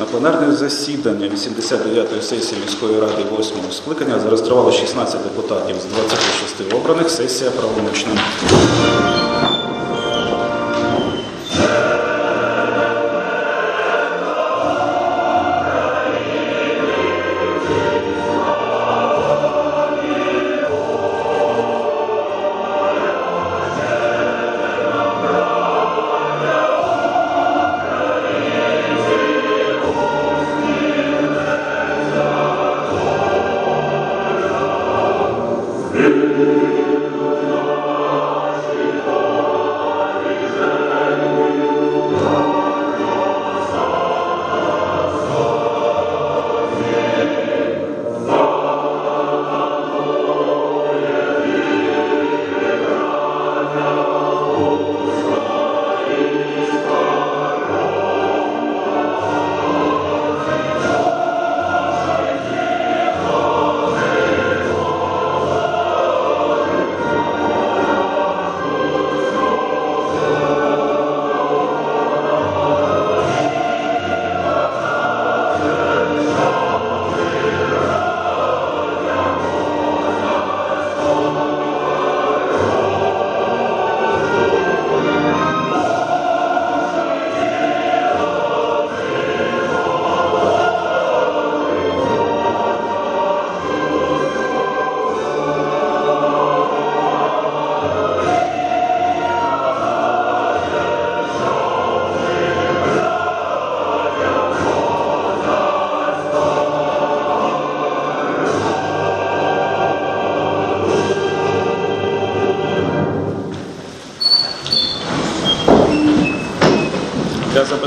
На пленарне засідання 89-ї сесії міської ради 8-го скликання зареєструвало 16 депутатів з 26 обраних. Сесія правомочна.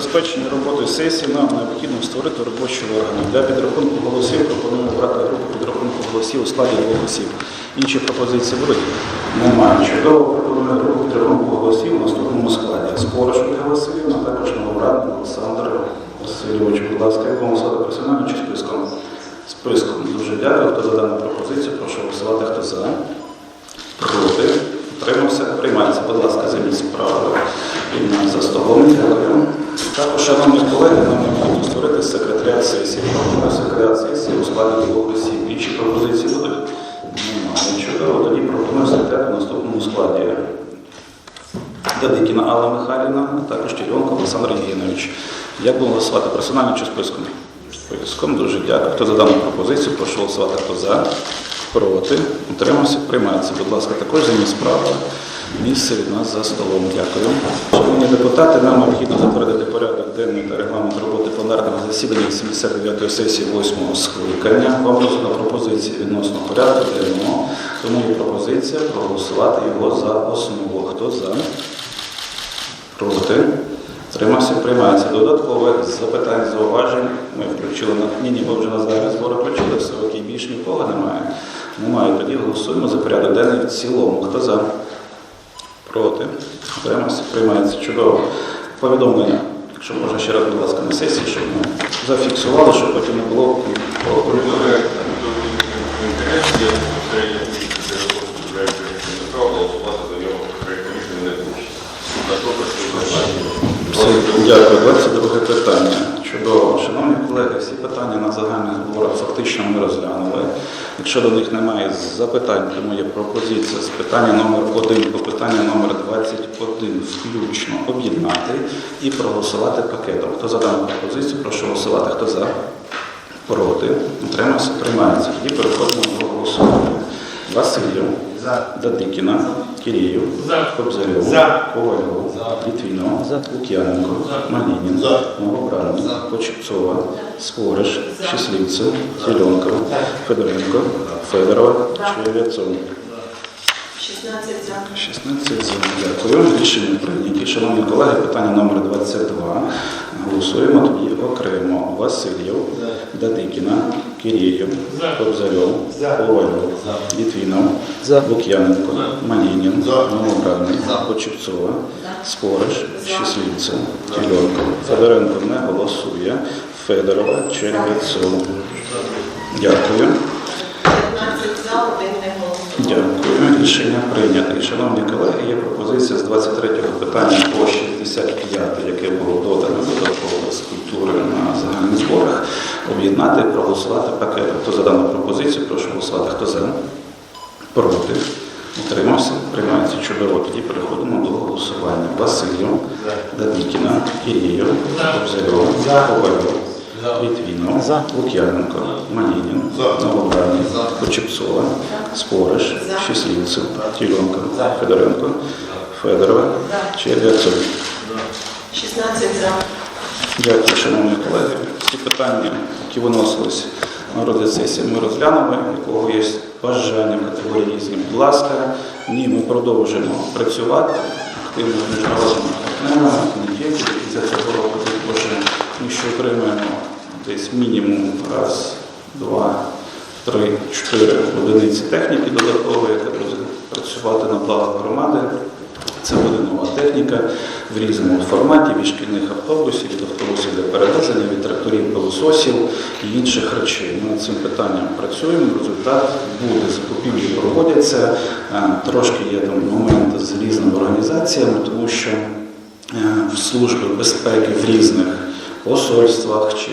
Забезпечення роботи сесії нам необхідно створити робочий орган. Для підрахунку голосів пропоную брати групу підрахунку голосів у складі двох осіб. Інші пропозиції будуть? Немає. Чудово пропоную групу підрахунку голосів у наступному складі. Спориш Ольга Васильівна, також новобранник Олександр Васильович. Будь ласка, як вам голосувати персонально чи списком? Списком. Дуже дякую. Хто за дану пропозицію, прошу голосувати. Хто за? Проти. Утримався. Приймається. Будь ласка, займіть справу вільно за столом. Дякую. Також, шановні колеги, нам необхідно створити секретаріат сесії. Секретаріат сесії у складі двох осіб. Інші пропозиції будуть? Немає. Чудово. Тоді пропоную секретаріат у наступному складі. Дадикіна Алла Михайлівна, а також Черенко Олександр Євгенович. Як будемо голосувати? Персонально чи списком? Списком. Дуже дякую. Хто за дану пропозицію, прошу голосувати. Хто за? Проти. Утримався. Приймається. Будь ласка, також займіть справу. Місце від нас за столом. Дякую. Шановні депутати, нам необхідно затвердити порядок денний та регламент роботи пленарного засідання 79-ї сесії 8-го скликання. Вам роздана пропозиція відносно порядку денного. Тому є пропозиція проголосувати його за основу. Хто за? Проти. Тримався, приймається. Додаткове запитань, зауважень. Ми включили на ні, ні, ми вже на загальні збори включили, все окей, більш нікого немає. Немає. Тоді голосуємо за порядок денний в цілому. Хто за? Проти. Тримався, приймається. Чудово. Повідомлення. Якщо можна ще раз, будь ласка, на сесії, щоб ми зафіксували, щоб потім не було. Дякую. 22 питання. Чудово. Шановні колеги, всі питання на загальних зборах фактично ми розглянули. Якщо до них немає запитань, тому є пропозиція з питання номер 1 по питання номер 21 включно об'єднати і проголосувати пакетом. Хто за дану пропозицію, прошу голосувати. Хто за? Проти. Утримався, приймається. І переходимо до голосування. Васильєв. За. Дадикіна. Кобзарєв, За. Ковальов, Літвінов, Лук'яненко, Малінін, За. Новобранник, Почепцова, Спориш, Щасливцев, Зеленко, Федоренко, Федорова, Черв'яцов. 16 за. 16 за. Дякую. Рішення прийняті. Шановні колеги, питання номер 22. Голосуємо тоді окремо. Васильєв, Дадикіна, Кирієв, Кобзарьов, Ковальов, Літвінов, Лук'яненко, Малінін, Новобранник, Почепцова, Спориш, Щасливцев, Тільонко, Федоренко не голосує, Федорова, Черв'яцов. Дякую. 15 за, один не голосував. Дякую. Рішення прийнято. І, шановні колеги, є пропозиція з 23-го питання по 65, яке було додано додатково з культури об'єднати і проголосувати пакетом. Хто за дану пропозицію, прошу голосувати. Хто за? Проти? Утримався? Приймається чудово. Тоді переходимо до голосування. Василів, Дадікіна, Ілієв, Обзарьов, Ковальов, Літвінов, Лук'яненко, Манінін, Новобранний, Почепцова, Спориш, Щасливцев, Тіленко, Федоренко, Федорова, Черв'яцов. 16 за. Дякую, шановні колеги. Ці питання, які виносились на розгляд сесії, ми розглянули, якого є бажання категорії різні. Будь ласка, ні, ми продовжимо працювати активно з міжнародними партнерами, не тільки до кінця цього року, також ми ще отримаємо десь мінімум раз, два, три, чотири одиниці техніки додаткової, яка буде працювати на благо громади. Це буде нова техніка в різному форматі від шкільних автобусів, від автобусів для перевезення, від тракторів, пилососів і інших речей. Ми над цим питанням працюємо. Результат буде, закупівлі проводяться. Е, Трошки є там моменти з різними організаціями, тому що е, в служби безпеки в різних посольствах чи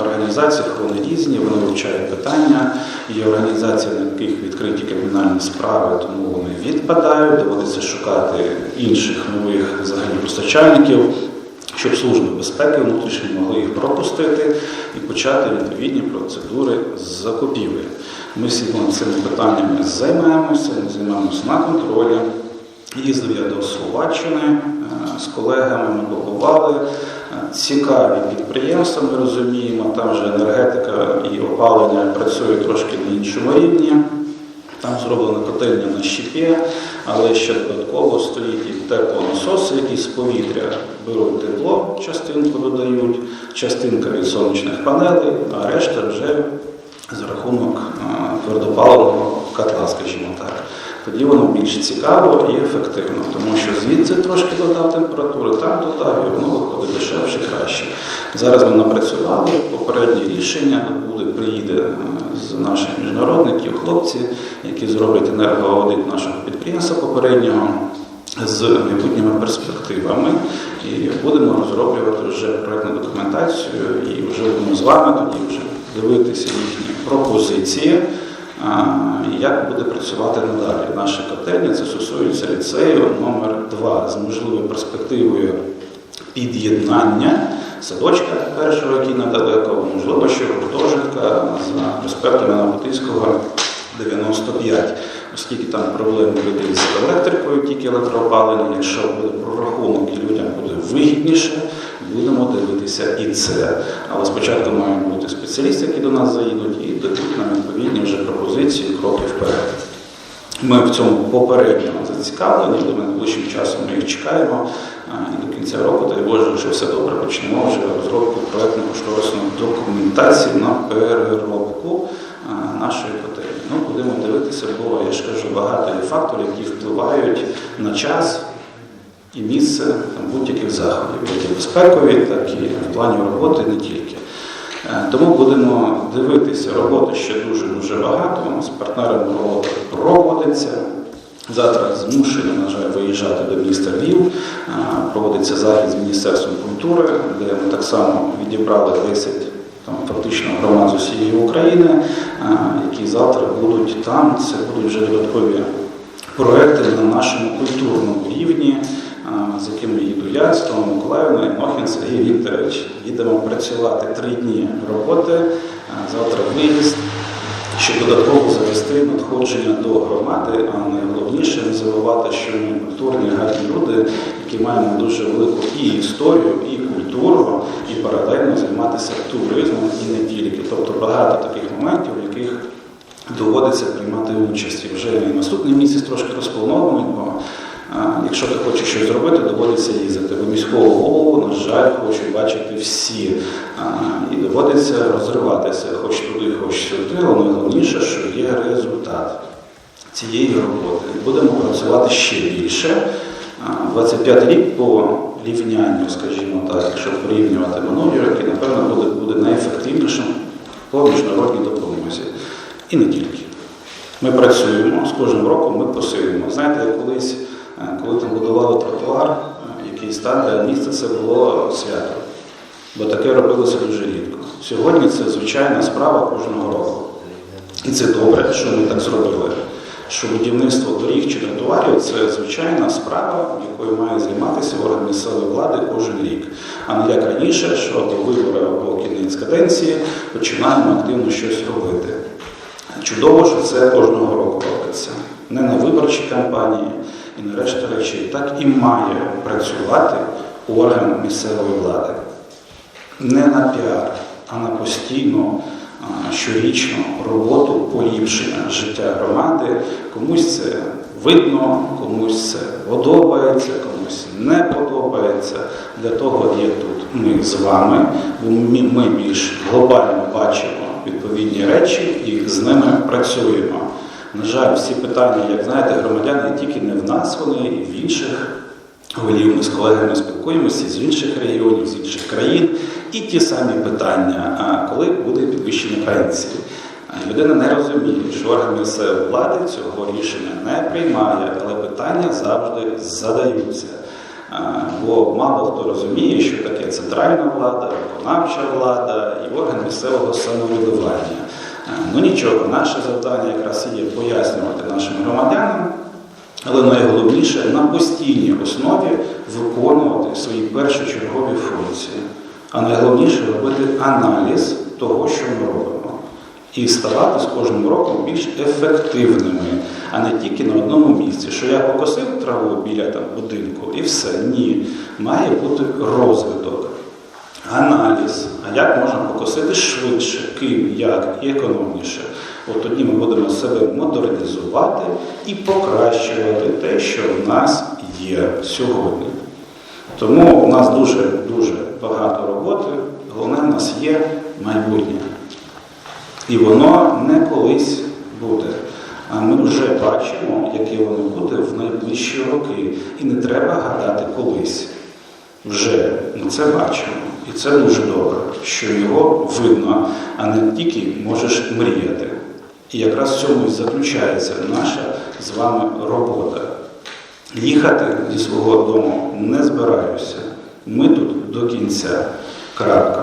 організаціях вони різні, вони вивчають питання. Є організації, на яких відкриті кримінальні справи, тому вони відпадають, доводиться шукати інших нових взагалі постачальників, щоб служби безпеки внутрішні могли їх пропустити і почати відповідні процедури з закупівлі. Ми всі цими питаннями займаємося, ми займаємося на контролі. Їздив я до Словаччини е, з колегами, ми побували. Цікаві підприємства, ми розуміємо, там вже енергетика і опалення працює трошки на іншому рівні. Там зроблена котельня на щепі, але ще додатково стоїть і теплонасоси, які з повітря беруть тепло, частинку додають, частинка від сонячних панелей, а решта вже за рахунок твердопаливного котла, скажімо так. Тоді воно більш цікаво і ефективно, тому що звідси трошки додав температури, там додав, і воно виходить дешевше, краще. Зараз ми напрацювали попередні рішення, буде приїде е, з наших міжнародників хлопці, які зроблять енергоаудит нашого підприємства попереднього з майбутніми перспективами. І будемо розроблювати вже проєктну документацію і вже будемо з вами тоді вже дивитися їхні пропозиції. Як буде працювати надалі наша котельня? Це стосується ліцею номер 2 з можливою перспективою під'єднання садочка першого, який недалеко, можливо, ще гуртожитка за проспектом Навутинського 95, оскільки там проблеми людей з електрикою, тільки електроопалення, якщо буде прорахунок і людям буде вигідніше, будемо дивитися і це. Але спочатку мають бути спеціалісти, які до нас заїдуть, і дадуть нам відповідні вже пропозиції, кроки вперед. Ми в цьому попередньо зацікавлені, думаю, найближчим часом ми їх чекаємо. І до кінця року, дай Боже, якщо все добре, почнемо вже розробку проєктно-кошторисної документації на переробку нашої котельні. Будемо дивитися, бо я ж кажу, багато є факторів, які впливають на час і місце будь-яких заходів, як і безпекові, так і в плані роботи не тільки. Е, Тому будемо дивитися, роботи ще дуже-дуже багато. З партнерами робота проводиться. Завтра змушені, на жаль, виїжджати до міста Львів. Е, Проводиться захід з Міністерством культури, де ми так само відібрали 10 там, фактично громад з усієї України, е, які завтра будуть там. Це будуть вже додаткові проекти на нашому культурному рівні, з якими їду я, з Миколаївна, Миколаївною, Мохін Сергій Вікторович. Їдемо працювати три дні роботи, завтра виїзд, щоб додатково завести надходження до громади, а найголовніше не забувати, що ми культурні гарні люди, які маємо дуже велику і історію, і культуру, і паралельно займатися туризмом і не тільки. Тобто багато таких моментів, в яких доводиться приймати участь. І вже і наступний місяць трошки а, якщо ти хочеш щось зробити, доводиться їздити. Бо міського голову, на жаль, хочуть бачити всі. І доводиться розриватися, хоч туди, хоч сюди, але найголовніше, що є результат цієї роботи. Будемо працювати ще більше. 25 рік по рівнянню, скажімо так, якщо порівнювати минулі роки, напевно, буде, буде найефективнішим по міжнародній допомозі. І не тільки. Ми працюємо, з кожним роком ми посилюємо. Знаєте, як колись, коли там будували тротуар, е, якийсь там для міста це було свято. Бо таке робилося дуже рідко. Сьогодні це звичайна справа кожного року. І це добре, що ми так зробили. Що будівництво доріг чи тротуарів це звичайна справа, якою має займатися орган місцевої влади кожен рік. А не як раніше, що до вибори або кінець каденції починаємо активно щось робити. Чудово, що це кожного року робиться. Не на виборчій кампанії і на решта речей. Так і має працювати орган місцевої влади. Не на піар, а на постійну, щорічну роботу поліпшення життя громади. Комусь це видно, комусь це подобається, комусь не подобається. Для того є тут ми з вами, бо ми більш глобально бачимо відповідні речі і з ними працюємо. На жаль, всі питання, як знаєте, громадяни тільки не в нас, вони і в інших голів. Ми з колегами спілкуємося з інших регіонів, з інших країн. І ті самі питання, а коли буде підвищення пенсії. Людина не розуміє, що орган місцевої влади цього рішення не приймає, але питання завжди задаються. Бо мало хто розуміє, що таке центральна влада, виконавча влада і орган місцевого самоврядування. Ну нічого, наше завдання якраз є пояснювати нашим громадянам, але найголовніше на постійній основі виконувати свої першочергові функції. А найголовніше робити аналіз того, що ми робимо. І ставати з кожним роком більш ефективними, а не тільки на одному місці. Що я покосив траву біля там, будинку і все. Ні. Має бути розвиток, аналіз. А як можна покосити швидше, ким, як і економніше. От тоді ми будемо себе модернізувати і покращувати те, що в нас є сьогодні. Тому у нас дуже дуже багато роботи. Головне, в нас є майбутнє. І воно не колись буде. А ми вже бачимо, яке воно буде в найближчі роки. І не треба гадати колись. Вже ми це бачимо. І це дуже добре, що його видно, а не тільки можеш мріяти. І якраз в цьому і заключається наша з вами робота. Їхати зі свого дому не збираюся. Ми тут до кінця. Крапка.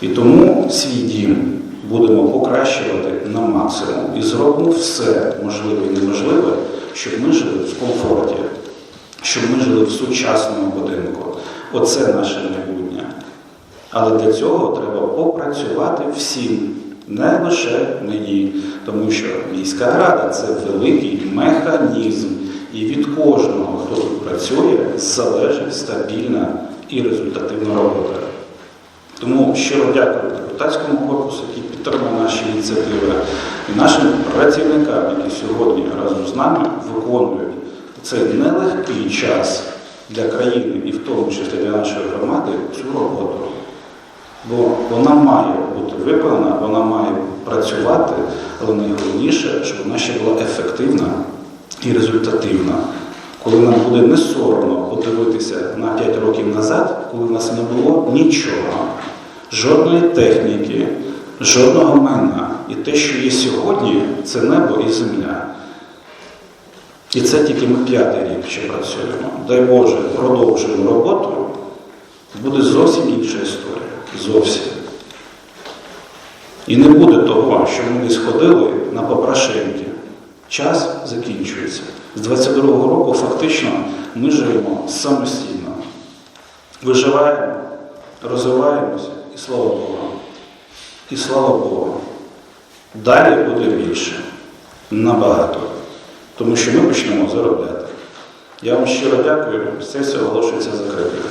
І тому свій дім будемо покращувати на максимум і зробимо все можливе і неможливе, щоб ми жили в комфорті, щоб ми жили в сучасному будинку. Оце наше майбутнє. Але для цього треба попрацювати всім, не лише мені, тому що міська рада це великий механізм, і від кожного, хто тут працює, залежить стабільна і результативна робота. Тому щиро дякую депутатському корпусу, який підтримує наші ініціативи, і нашим працівникам, які сьогодні разом з нами виконують цей нелегкий час для країни і в тому числі для нашої громади цю роботу. Бо вона має бути виконана, вона має працювати, але найголовніше, щоб вона ще була ефективна і результативна. Коли нам буде не соромно подивитися на 5 років назад, коли в нас не було нічого, жодної техніки, жодного майна. І те, що є сьогодні, це небо і земля. І це тільки ми п'ятий рік ще працюємо. Дай Боже, продовжуємо роботу, буде зовсім інша історія. Зовсім. І не буде того, що ми десь ходили на попрошеньки. Час закінчується. З 22-го року фактично ми живемо самостійно. Виживаємо, розвиваємося і слава Богу. І слава Богу. Далі буде більше. Набагато. Тому що ми почнемо заробляти. Я вам щиро дякую. Сесія оголошується закритою.